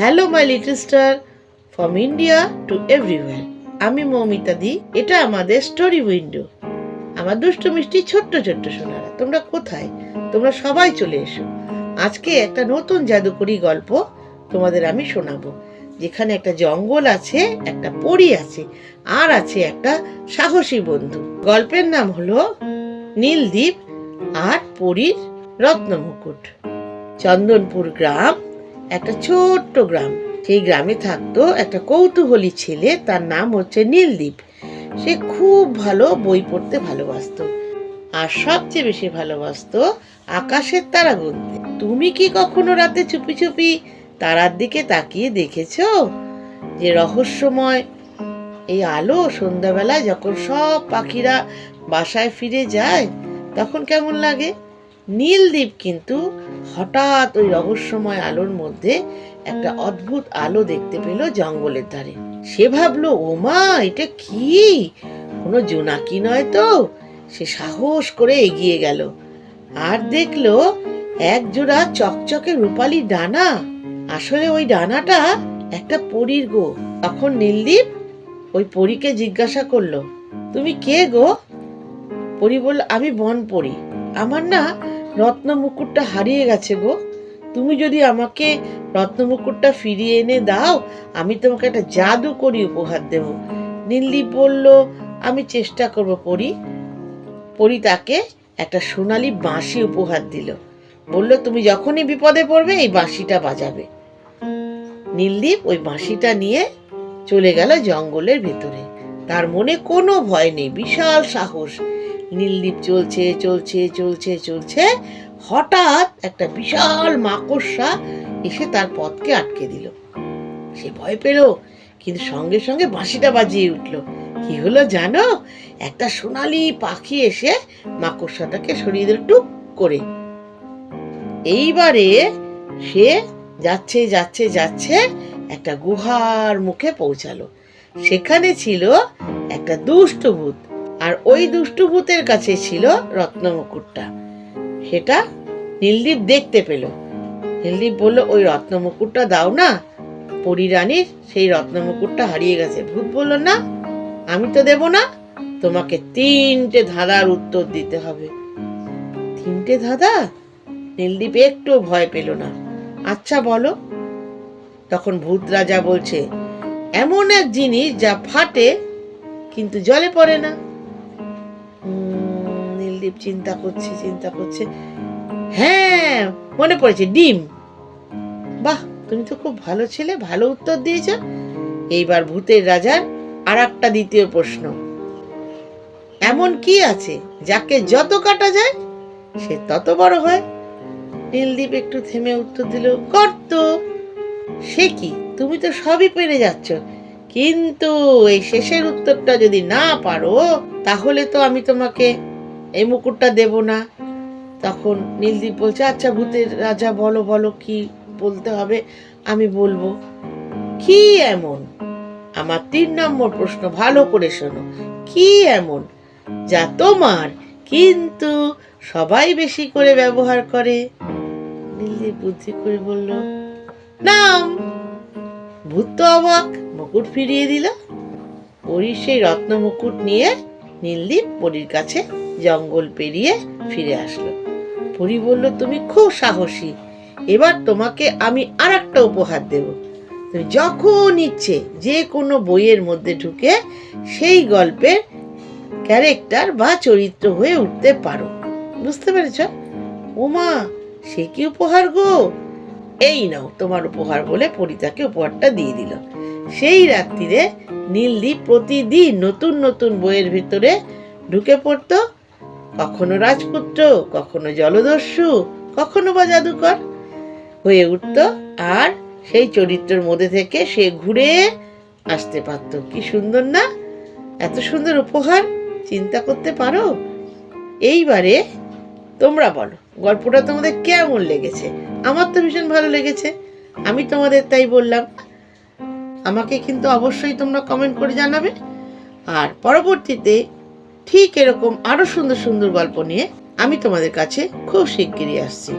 Hello my little star from India to everywhere আমি মৌমিতা দি, এটা আমাদের স্টোরি উইন্ডো আমার দুষ্টু মিষ্টি ছোট্ট ছোট্ট সোনারা, তোমরা কোথায়? তোমরা সবাই চলে এসো। আজকে একটা নতুন জাদুকরি গল্প তোমাদের আমি শোনাবো। যেখানে একটা জঙ্গল আছে, একটা পরী আছে, আর আছে একটা সাহসী বন্ধু। গল্পের নাম হলো নীলদ্বীপ আর পরীর রত্নমুকুট। চন্দনপুর গ্রাম একটা ছোট্ট গ্রাম। সেই গ্রামে থাকতো একটা কৌতূহলী ছেলে, তার নাম হচ্ছে নীলদ্বীপ সে খুব ভালো বই পড়তে ভালোবাসতো আর সবচেয়ে বেশি ভালোবাসতো আকাশের তারা গুনতে। তুমি কি কখনো রাতে চুপি চুপি তারার দিকে তাকিয়ে দেখেছ যে রহস্যময় এই আলো সন্ধ্যাবেলায় যখন সব পাখিরা বাসায় ফিরে যায়, তখন কেমন লাগে? নীলদ্বীপ কিন্তু হঠাৎ ওই রহস্যময় আলোর মধ্যে একটা অদ্ভুত আলো দেখতে পেল জঙ্গলের ধারে। সে ভাবলো, ওমা, এটা কি? কোনো জোনাকি নয় তো? সে সাহস করে এগিয়ে গেল। আর দেখল, এক জোড়া চকচকে রূপালি ডানা। আসলে ওই ডানাটা একটা পরীর গো। তখন নীলদ্বীপ ওই পরীকে জিজ্ঞাসা করল, তুমি কে গো? পরী বলল, আমি বন পড়ি আমার না রত্ন মুকুটটা হারিয়ে গেছে গো। তুমি যদি আমাকে রত্ন মুকুটটা ফিরিয়ে এনে দাও, আমি তোমাকে একটা জাদু করি উপহার দেব। নীলদ্বীপ বলল, আমি চেষ্টা করব, পরি। পরি তাকে একটা সোনালি বাঁশি উপহার দিল। বলল, তুমি যখনই বিপদে পড়বে, এই বাঁশিটা বাজাবে। নীলদ্বীপ ওই বাঁশিটা নিয়ে চলে গেল জঙ্গলের ভেতরে। তার মনে কোনো ভয় নেই, বিশাল সাহস। নীলদ্বীপ চলছে চলছে চলছে চলছে। হঠাৎ একটা বিশাল মাকড়সা এসে তার পথকে আটকে দিল। সে ভয় পেল, কিন্তু সঙ্গে সঙ্গে বাঁশিটা বাজিয়ে উঠল। কি হলো জানো? একটা সোনালি পাখি এসে মাকড়সাটাকে সরিয়ে দিল, টুক করে। এইবারে সে যাচ্ছে যাচ্ছে যাচ্ছে, একটা গুহার মুখে পৌঁছালো। সেখানে ছিল একটা দুষ্ট ভূত। আর ওই দুষ্টু ভূতের কাছে ছিল রত্নমুকুটটা। সেটা নীলদীপ দেখতে পেল। নীলদীপ বলল, ওই রত্নমুকুটটা দাও না। পরিরানীর সেই রত্নমুকুটটা হারিয়ে গেছে। ভূত বলল, না, আমি তো দেব না। তোমাকে তিনটে ধাঁধার উত্তর দিতে হবে। তিনটে ধাঁধা? নীলদীপ একটু ভয় পেল না। আচ্ছা বলো। তখন ভূত রাজা বলছে, এমন এক জিনিস যা ফাটে কিন্তু জলে পড়ে না। নীলদীপ চিন্তা করছে চিন্তা করছে। হ্যাঁ মনে পড়েছে, ডিম। বাহ, তুমি তো খুব ভালো ছেলে, ভালো উত্তর দিয়েছ। এইবার ভূতের রাজার আর একটা দ্বিতীয় প্রশ্ন। এমন কি আছে যাকে যত কাটা যায়, সে তত বড় হয়? নীলদীপ একটু থেমে উত্তর দিল, গর্ত। সে কি? তুমি তো সবই পেরে যাচ্ছ। কিন্তু এই শেষের উত্তরটা যদি না পারো, তাহলে তো আমি তোমাকে এই মুকুটটা দেব না। তখন নীলদীপ বলছে আচ্ছা ভূতের রাজা, বলো বলো, কি বলতে হবে? আমি বলব, কি এমন? আমার তিন নম্বর প্রশ্ন ভালো করে শোনো। কি এমন? যা তোমার, কিন্তু সবাই বেশি করে ব্যবহার করে। নীলদীপ বুদ্ধি করে বলল, নাম। ভূত তো অবাক মুকুট ফিরিয়ে দিল। পরীর সেই রত্ন মুকুট নিয়ে নীলদীপ পরীর কাছে জঙ্গল পেরিয়ে ফিরে আসলো। পরী বলল, তুমি খুব সাহসী, এবার তোমাকে আমি আর একটা উপহার দেব। তুমি যখন ইচ্ছে যে কোনো বইয়ের মধ্যে ঢুকে সেই গল্পের ক্যারেক্টার বা চরিত্র হয়ে উঠতে পারো। বুঝতে পেরেছ? ওমা, সে কি উপহার গো? এই নাও তোমার উপহার বলে পরিতাকে উপহারটা দিয়ে দিল। সেই রাত্রিরে নীলদ্বীপ প্রতিদিন নতুন নতুন বইয়ের ভিতরে ঢুকে পড়তো। কখনো রাজপুত্র, কখনো জলদস্যু, কখনো বা জাদুকর হয়ে উঠতো। আর সেই চরিত্রের মধ্যে থেকে সে ঘুরে আসতে পারত। কি সুন্দর না? এত সুন্দর উপহার, চিন্তা করতে পারো? এইবারে তোমরা বলো, গল্পটা তোমাদের কেমন লেগেছে? আমার তো ভীষণ ভালো লেগেছে, আমি তোমাদের তাই বললাম। আমাকে কিন্তু অবশ্যই তোমরা কমেন্ট করে জানাবে। আর পরবর্তীতে ঠিক এরকম আরও সুন্দর সুন্দর গল্প নিয়ে আমি তোমাদের কাছে খুব শিগগিরই আসছি।